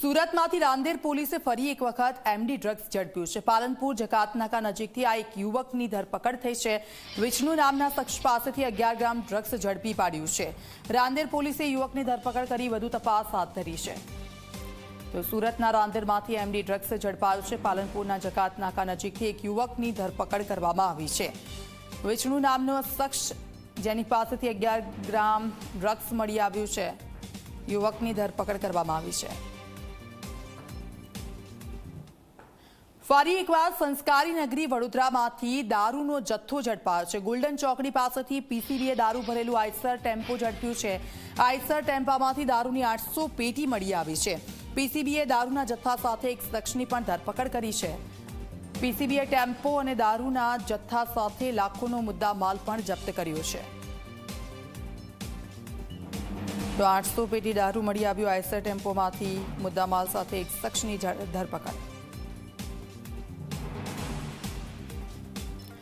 સુરતમાંથી રાંદેર પોલીસે ફરી એક વખત એમડી ડ્રગ્સ ઝડપ્યું છે. પાલનપુર, જકાતનાકા નજીકથી આ એક યુવકની ધરપકડ થઈ છે. વિષ્ણુ નામના શખ્સ પાસેથી અગિયાર ગ્રામ ડ્રગ્સ ઝડપી પાડ્યું છે. રાંદેર પોલીસે યુવકની ધરપકડ કરી વધુ તપાસ હાથ ધરી છે. તો સુરતના રાંદેરમાંથી એમડી ડ્રગ્સ ઝડપાયો છે. પાલનપુરના જકાતનાકા નજીકથી એક યુવકની ધરપકડ કરવામાં આવી છે. વિષ્ણુ નામનો શખ્સ જેની પાસેથી અગિયાર ગ્રામ ડ્રગ્સ મળી આવ્યું છે. યુવકની ધરપકડ કરવામાં આવી છે. ફરી એકવાર સંસ્કારી નગરી વડોદરામાંથી દારૂનો જથ્થો ઝડપાયો છે. ગોલ્ડન ચોકડી પાસેથી પીસીબીએ દારૂ ભરેલું આઈસર ટેમ્પો ઝડપ્યું છે. આઈસર ટેમ્પામાંથી દારૂની આઠસો પેટી મળી આવી છે. પીસીબીએ દારૂના જથ્થા સાથે એક શખ્સની પણ ધરપકડ કરી છે. પીસીબીએ ટેમ્પો અને દારૂના જથ્થા સાથે લાખોનો મુદ્દા માલ પણ જપ્ત કર્યો છે. તો આઠસો પેટી દારૂ મળી આવ્યું આઈસર ટેમ્પોમાંથી. મુદ્દામાલ સાથે એક શખ્સની ધરપકડ.